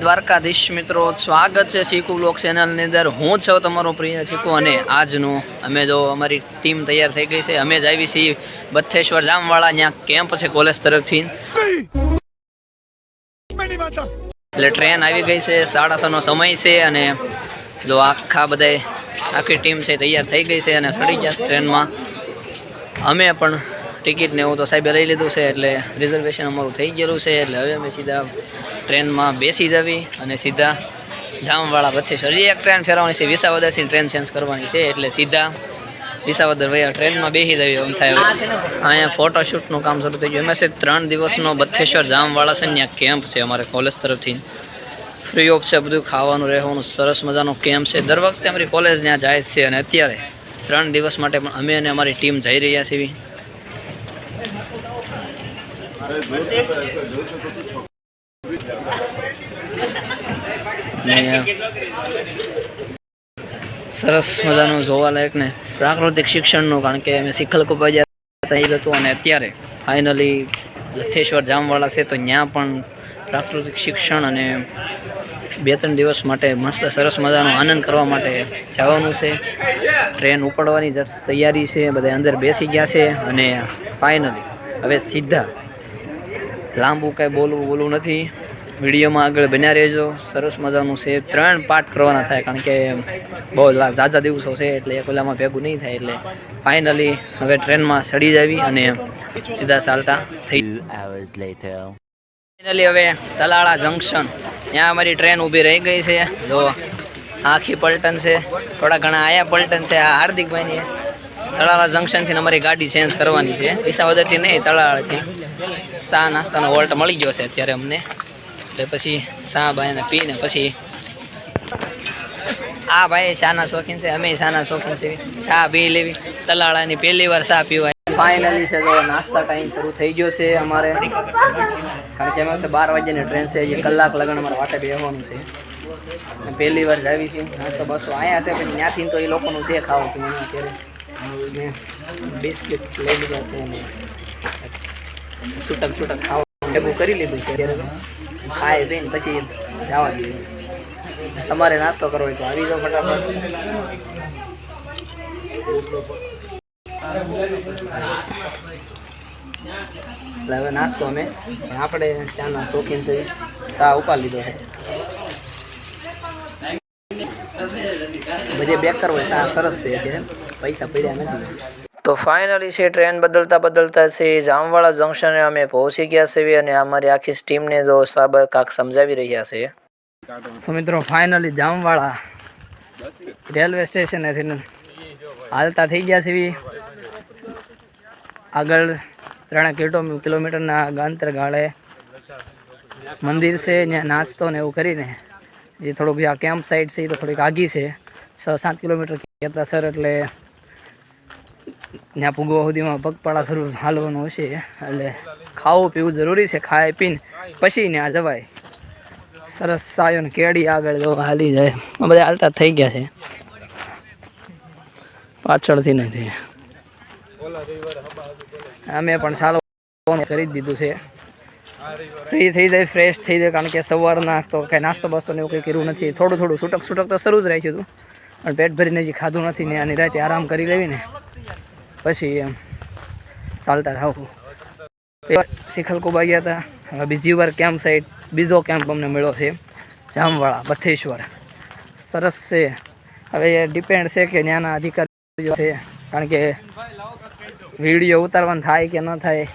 દ્વારકાધીશ મિત્રો, સ્વાગત છે ચીકુ બ્લોક ચેનલની અંદર. હું છું તમારો પ્રિય ચીકુ અને આજનું અમે જો અમારી ટીમ તૈયાર થઈ ગઈ છે, અમે જ આવી છીએ બથેશ્વર જામવાળા, ત્યાં કેમ્પ છે કોલેજ તરફથી. એટલે ટ્રેન આવી ગઈ છે, સાડા નો સમય છે અને જો આખા બધાય, આખી ટીમ છે તૈયાર થઈ ગઈ છે અને ચડી ગયા ટ્રેનમાં. અમે પણ ટિકિટ ને એવું તો સાહેબે લઈ લીધું છે એટલે રિઝર્વેશન અમારું થઈ ગયેલું છે એટલે હવે અમે સીધા ટ્રેનમાં બેસી જવી અને સીધા જામવાળા પછી હજી એક ટ્રેન ફેરવાની છે. વિસાવદરથી ટ્રેન ચેન્જ કરવાની છે એટલે સીધા વિસાવદર વયા ટ્રેનમાં બેસી જવી એમ થાય અહીંયા ફોટોશૂટનું કામ શરૂ થઈ ગયું. એમાં છે ત્રણ દિવસનો બથેશ્વર જામવાળા છે ત્યાં કેમ્પ છે અમારે કોલેજ તરફથી. ફ્રી ઓફ છે બધું ખાવાનું, રહેવાનું, સરસ મજાનો કેમ્પ છે. દર વખતે અમારી કોલેજ ત્યાં જાય છે અને અત્યારે ત્રણ દિવસ માટે પણ અમે અને અમારી ટીમ જઈ રહ્યા છીએ. સરસ મજાનું જોવાલાયક ને પ્રાકૃતિક શિક્ષણનું કારણ કે અમે શિખલ કુપાઈ થઈ હતું અને અત્યારે ફાઇનલી લથેશ્વર જામવાળા છે તો ત્યાં પણ પ્રાકૃતિક શિક્ષણ અને બે ત્રણ દિવસ માટે મસ્ત સરસ મજાનો આનંદ કરવા માટે જવાનું છે. ટ્રેન ઉપડવાની જ તૈયારી છે બધા અંદર બેસી ગયા છે અને ફાઇનલી હવે સીધા લાંબુ કાંઈ બોલવું બોલવું નથી. વિડીયોમાં આગળ બન્યા રહેજો. સરસ મજાનું છે. ત્રણ પાર્ટ કરવાના થાય કારણ કે બહુ ઝાઝા દિવસો છે એટલે એક ઓલામાં ભેગું નહીં થાય એટલે ફાઇનલી હવે ટ્રેનમાં ચડી જાવી અને સીધા ચાલતા થઈ ફાઇનલી હવે તલાળા જંકશન ત્યાં અમારી ટ્રેન ઊભી રહી ગઈ છે. જો આખી પલટન છે. થોડા ઘણા આયા પલટન છે. આ હાર્દિકભાઈની. તળાળા જંકશનથી અમારી ગાડી ચેન્જ કરવાની છે. વિસાવદરથી નહીં, તળાળાથી. ચા નાસ્તાનો વોલ્ટ મળી ગયો છે અત્યારે અમને. એટલે પછી ચા બાઈને પીને પછી આ ભાઈ શાના શોખીન છે, અમે શાના શોખીન છે ચા પી લેવી. તલાળાની પહેલી વાર ચા પીવાય. ફાઇનલી છે જો નાસ્તા ટાઈમ શરૂ થઈ ગયો છે અમારે. કારણ કે એમાં છે બાર વાગ્યાની ટ્રેન છે જે કલાક લગન અમારે વાટે બેસવાનું છે. પહેલી વાર જાવી છે નાસ્તો બસો અહીંયા છે પછી ત્યાંથી તો એ લોકોનું છે ખાવું છું અત્યારે. બિસ્કિટ લઈ લીધા છે અને છૂટક છૂટક ખાવા. ભેગું કરી લીધું છે. ખાય પીને પછી જવા દીધું. તમારે નાસ્તો કરવો હોય તો આવી જાઓ ફટાફટ. હવે નાસ્તો અમે. આપણે ચાના શોખીન છે. ચા ઉપાડી લીધો છે. બધી કરવો હોય, ચા સરસ છે. અત્યારે પૈસા પડ્યા નથી. તો ફાઇનલી છે ટ્રેન બદલતા બદલતા છે જામવાળા જંકશને અમે પહોંચી ગયા છીએ અને અમારી આખી ટીમને જો સાબ કાંક સમજાવી રહ્યા છે. તો મિત્રો ફાઇનલી જામવાળા રેલવે સ્ટેશનેથી હાલતા થઈ ગયા છે આગળ ત્રણ કિલો કિલોમીટરના અંતર ગાળે મંદિર છે, ત્યાં નાસ્તો ને એવું કરીને જે થોડુંક આ કેમ્પ સાઇટ છે એ તો થોડીક આગી છે. છ સાત કિલોમીટર કહેતા સર એટલે ત્યાં પૂગવા સુધીમાં પગપાળા શરૂ હાલવાનું હશે. એટલે ખાવું પીવું જરૂરી છે ખાઈ પીને પછી ત્યાં જવાય. સરસ સાયો કેડી આગળ જો હાલી જાય. આ બધા હાલતા થઈ ગયા છે. પાછળથી નથી અમે પણ સારો કરી જ દીધું છે. ફ્રી થઈ જાય ફ્રેશ થઈ જાય, કારણ કે સવારના તો કાંઈ નાસ્તો બાસ્તો ને એવું કંઈ કર્યું નથી. થોડું થોડું છૂટક છૂટક તો શરૂ જ રાખ્યું હતું. પણ પેટ ભરીને હજી ખાધું નથી ને આની રાતે આરામ કરી લેવી ને. પછી એમ ચાલતા થાવું શિખલ કુબા ગયા હતા હવે બીજી વાર કેમ્પ સાઈડ બીજો કેમ્પ અમને મળ્યો છે જામવાળા બથેશ્વર. સરસ છે. હવે એ ડિપેન્ડ છે કે ત્યાંના અધિકારીઓ છે. કારણ કે વીડિયો ઉતારવાનું થાય કે ન થાય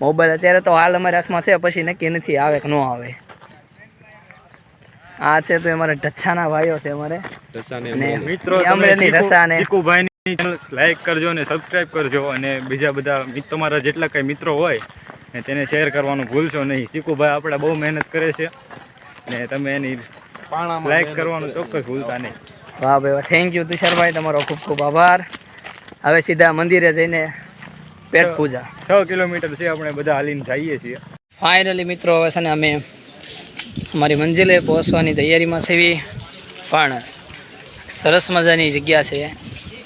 મોબાઈલ અત્યારે તો હાલ અમારા હાથમાં છે પછી નક્કી નથી આવે કે ન આવે. આ છે તો અમારે ઢચ્છાના ભાઈઓ છે અમારે. મિત્રો રસાને ચીકુભાઈની ચેનલ લાઈક કરજો અને સબસ્ક્રાઈબ કરજો અને બીજા બધા તમારા જેટલા કંઈ મિત્રો હોય ને તેને શેર કરવાનું ભૂલશો નહીં. શીખુભાઈ આપણે બહુ મહેનત કરે છે ને તમે એની લાઈક કરવાનું ચોક્કસ ભૂલતા નહીં. વાહ ભાઈ થેન્ક યુ તુષારભાઈ તમારો ખૂબ ખૂબ આભાર. હવે સીધા મંદિરે જઈને પેટ પૂજા. છ કિલોમીટર છે આપણે બધા હાલીને જઈએ છીએ. ફાઇનલી મિત્રો હવે છે ને અમે અમારી મંજિલે પહોંચવાની તૈયારીમાં છીએ. પણ સરસ મજાની જગ્યા છે.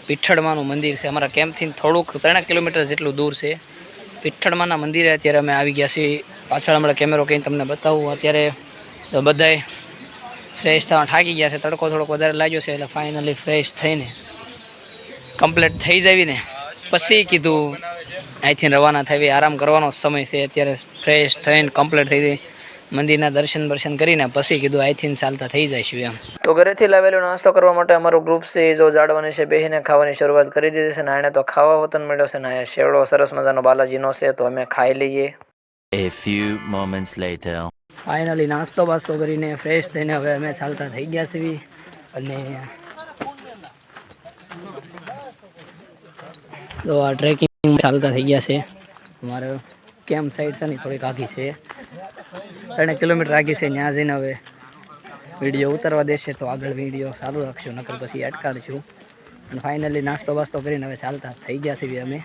પીઠળમાનું મંદિર છે. અમારા કેમ્પથી થોડુંક ત્રણ કિલોમીટર જેટલું દૂર છે. પીઠળમાના મંદિરે અત્યારે અમે આવી ગયા છીએ. પાછળ હમણાં કેમેરો કહીને તમને બતાવું. અત્યારે બધાએ ફ્રેશ થવા થાકી ગયા છે. તડકો થોડોક વધારે લાગ્યો છે એટલે ફાઇનલી ફ્રેશ થઈને કમ્પ્લીટ થઈ જવીને પછી કીધું, અહીંથી રવાના થઈ આરામ કરવાનો સમય છે. અત્યારે ફ્રેશ થઈને કમ્પ્લીટ થઈ ગઈ મંદિરના દર્શન દર્શન કરીને પછી કીધું અહીંથી ચાલતા થઈ જઈશું એમ. તો ઘરેથી લાવેલો નાસ્તો કરવા માટે અમારું ગ્રુપ છે એ જો જાડવાની છે બેહીને ખાવાની શરૂઆત કરી દીધી છે ને એને તો ખાવા વતન મળ્યો છે ને અહીંયા શેવડો સરસ મજાનો બાલાજીનો છે તો અમે ખાઈ લઈએ. A few moments later. Finally નાસ્તો બાસ્તો કરીને ફ્રેશ થઈને હવે અમે ચાલતા થઈ ગયા છીએ. અને તો આ ટ્રેકિંગ ચાલતા થઈ ગયા છે. અમારે કેમ્પ સાઈડ છે ને થોડીક આઘી છે. ત્રણ કિલોમીટર આગી છે ત્યાં જઈને હવે વીડિયો ઉતારવા દેશે તો આગળ વીડિયો સારું રાખશું, નકર પછી અટકાડશું અને ફાઇનલી નાસ્તો બાસ્તો કરીને હવે ચાલતા થઈ ગયા છીએ અમે.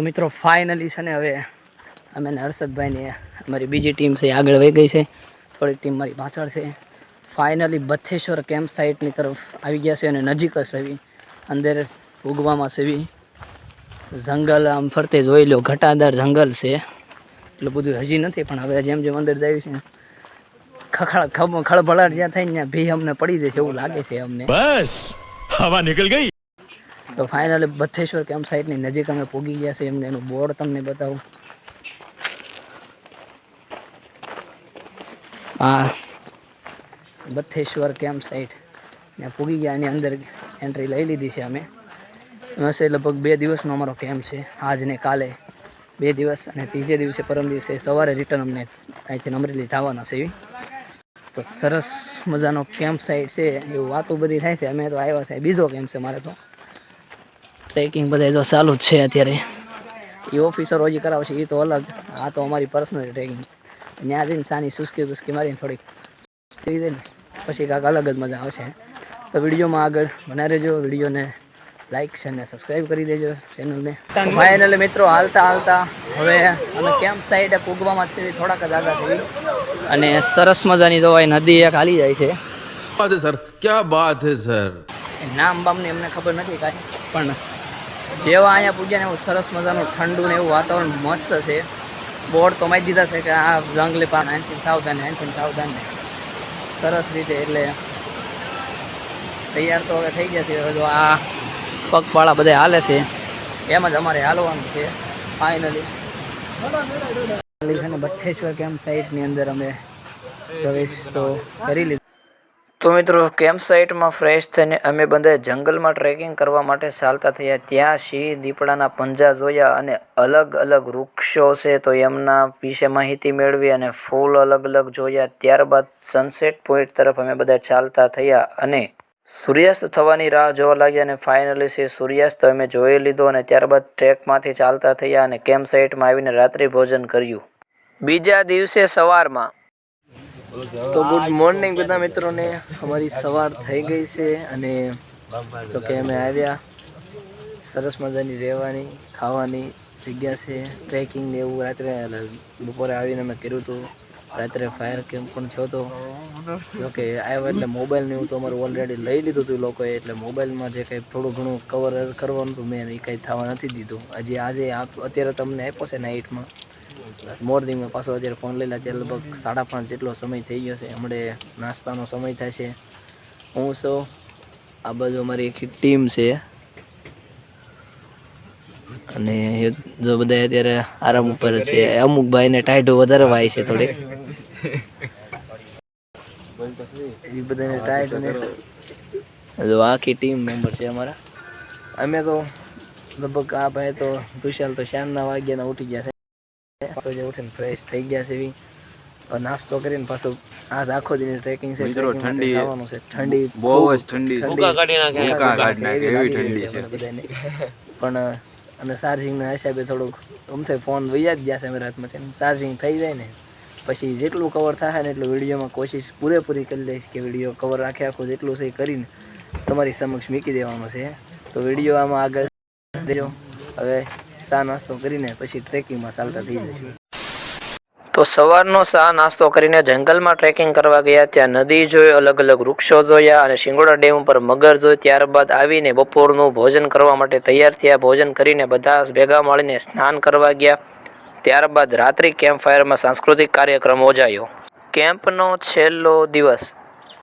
મિત્રો ફાઇનલી છે ને હવે અમે ને હર્ષદભાઈને અમારી બીજી ટીમ છે આગળ વહી ગઈ છે. થોડી ટીમ મારી પાછળ છે. ફાઇનલી બથેશ્વર કેમ્પ સાઇટની તરફ આવી ગયા છે અને નજીક જ સેવી અંદર ઉગવામાં સેવી જંગલ આમ ફરતે જોઈ લો, ઘટાદાર જંગલ છે. એટલું બધું હજી નથી, પણ હવે જેમ જેમ અંદર જાય છે. ખખડ ખળભળાટ જ્યાં થાય ત્યાં ભી અમને પડી જશે એવું લાગે છે અમને. બસ! હવા નીકળ ગઈ? તો ફાઇનલી બથેશ્વર કેમ્પ સાઇટની નજીક અમે પૂગી ગયા છે એમને એનું બોર્ડ તમને બતાવું. આ બથેશ્વર કેમ્પ સાઇટ ને પૂગી ગયા, એની અંદર એન્ટ્રી લઈ લીધી છે અમે. હશે લગભગ બે દિવસનો અમારો કેમ્પ છે. આજ ને કાલે બે દિવસ અને ત્રીજે દિવસે પરમ દિવસે સવારે રિટર્ન અમને અહીંથી અમરેલી થવાના છે. એવી તો સરસ મજાનો કેમ્પ સાઇટ છે. એવું વાતો બધી થાય છે. અમે તો આવ્યા છે બીજો કેમ્પ છે મારે તો. ટ્રેકિંગ બધા જો ચાલુ જ છે અત્યારે. એ ઓફિસરો હજી કરાવશે એ તો અલગ. આ તો અમારી પર્સનલ ટ્રેકિંગ ત્યાં જઈને સાની સુસ્કી બુસ્કી મારીને થોડીક થઈ ને પછી કાંક અલગ જ મજા આવશે. તો વિડીયોમાં આગળ બના રહેજો. વિડીયોને લાઈક છે ને સબસ્ક્રાઈબ કરી દેજો ચેનલને ફાઇનલ મિત્રો હાલતા હાલતા હવે અમે કેમ્પ સાઈડે પૂગવામાં છે થોડાક જ આગળ થઈ. અને સરસ મજાની દવાઈ નદી એક હાલી જાય છે. બાત સર ક્યાં બાત હે સર નામ બામને એમને ખબર નથી કાંઈ પણ જેવા અહીંયા પૂજ્યા ને એવું સરસ મજાનું ઠંડુ ને એવું વાતાવરણ મસ્ત છે. બોર્ડ તો મારી દીધા છે કે આ જંગલી પાન નાઇન્ટીન સાવધાન નાઇન્ટીન ને સરસ રીતે એટલે તૈયાર તો હવે થઈ ગયા છે. હવે આ પગપાળા બધા હાલે છે. એમ જ અમારે હાલવાનું છે ફાઇનલી છે ને બથેશ્વર કેમ્પ સાઇટની અંદર અમે પ્રવેશ તો કરી લીધો. તો મિત્રો કેમ્પ સાઇટમાં ફ્રેશ થઈને અમે બધા જંગલમાં ટ્રેકિંગ કરવા માટે ચાલતા થયા? ત્યાં સિંહ, દીપડાના પંજા જોયા અને અલગ અલગ વૃક્ષો છે તો એમના વિશે માહિતી મેળવી અને ફૂલ અલગ અલગ જોયા. ત્યારબાદ સનસેટ પોઈન્ટ તરફ અમે બધા ચાલતા થયા અને સૂર્યાસ્ત થવાની રાહ જોવા લાગ્યા અને ફાઇનલી છે સૂર્યાસ્ત અમે જોઈ લીધો અને ત્યારબાદ ટ્રેકમાંથી ચાલતા થયા અને કેમ્પ સાઇટમાં આવીને રાત્રિ ભોજન કર્યું. બીજા દિવસે સવારમાં તો ગુડ મોર્નિંગ બધા મિત્રોને. અમારી સવાર થઈ ગઈ છે અને તો કે અમે આવ્યા. સરસ મજાની રહેવાની, ખાવાની જગ્યા છે ટ્રેકિંગ ને એવું રાત્રે બપોરે આવીને અમે કર્યું હતું રાત્રે ફાયર કેમ્પ પણ થયો હતો જોકે આવ્યા એટલે મોબાઈલ ને એવું તો અમારું ઓલરેડી લઈ લીધું હતું લોકોએ, એટલે મોબાઈલમાં જે કંઈ થોડું ઘણું કવર કરવાનું હતું, મેં એ કંઈ થવા નથી દીધું. હજી આજે અત્યારે તમને આપ્યો છે નાઇટમાં મોર્નિંગમાં પાછો અત્યારે ફોન લઈ ત્યારે લગભગ સાડા પાંચ જેટલો સમય થઈ ગયો છે. હમણે નાસ્તાનો સમય છે. હું સૌ આ બાજુ અમારી આખી ટીમ છે. અને જો બધા અત્યારે આરામ ઉપર છે. અમુક ભાઈને ટાઈટો વધારે વાય છે થોડીક. એ બધાને ટાઈટ અને જો આખી ટીમ મેમ્બર છે અમારા. અમે તો લગભગ આ ભાઈ તો તુષાલ તો શાનના વાગ્યાના ઉઠી ગયા છે. પાછો જે ઉઠીને ફ્રેશ થઈ ગયા છે એવી નાસ્તો કરીને પાછો આજ આખો દિન ટ્રેકિંગ છે મિત્રો, ઠંડી આવવાનું છે. ઠંડી બહુ જ ઠંડી ભૂકા કાઢી નાખે. એવી ઠંડી છે. બધાને. પણ અને ચાર્જિંગના હિસાબે થોડુંક અમથે ફોન વૈયા જ ગયા છે અમે રાતમાં. ચાર્જિંગ થઈ જાય ને પછી જેટલું કવર થાય ને એટલું વિડીયોમાં કોશિશ પૂરેપૂરી કરી લઈશ કે વીડિયો કવર આખે આખું જેટલું છે એ કરીને તમારી સમક્ષ મૂકી દેવાનો છે. તો વીડિયો આમાં આગળ દેજો. હવે ચા નાસ્તો કરીને પછી ટ્રેકિંગમાં ચાલતા થઈ જશું. તો સવારનો સા નાસ્તો કરીને જંગલમાં ટ્રેકિંગ કરવા ગયા, ત્યાં નદી જોઈ અલગ અલગ વૃક્ષો જોયા અને શિંગોડા ડેમ ઉપર મગર જોઈ, ત્યારબાદ આવીને બપોરનું ભોજન કરવા માટે તૈયાર થયા. ભોજન કરીને બધા ભેગા મળીને સ્નાન કરવા ગયા. ત્યારબાદ રાત્રિ કેમ્પ ફાયરમાં સાંસ્કૃતિક કાર્યક્રમ યોજાયો. કેમ્પનો છેલ્લો દિવસ.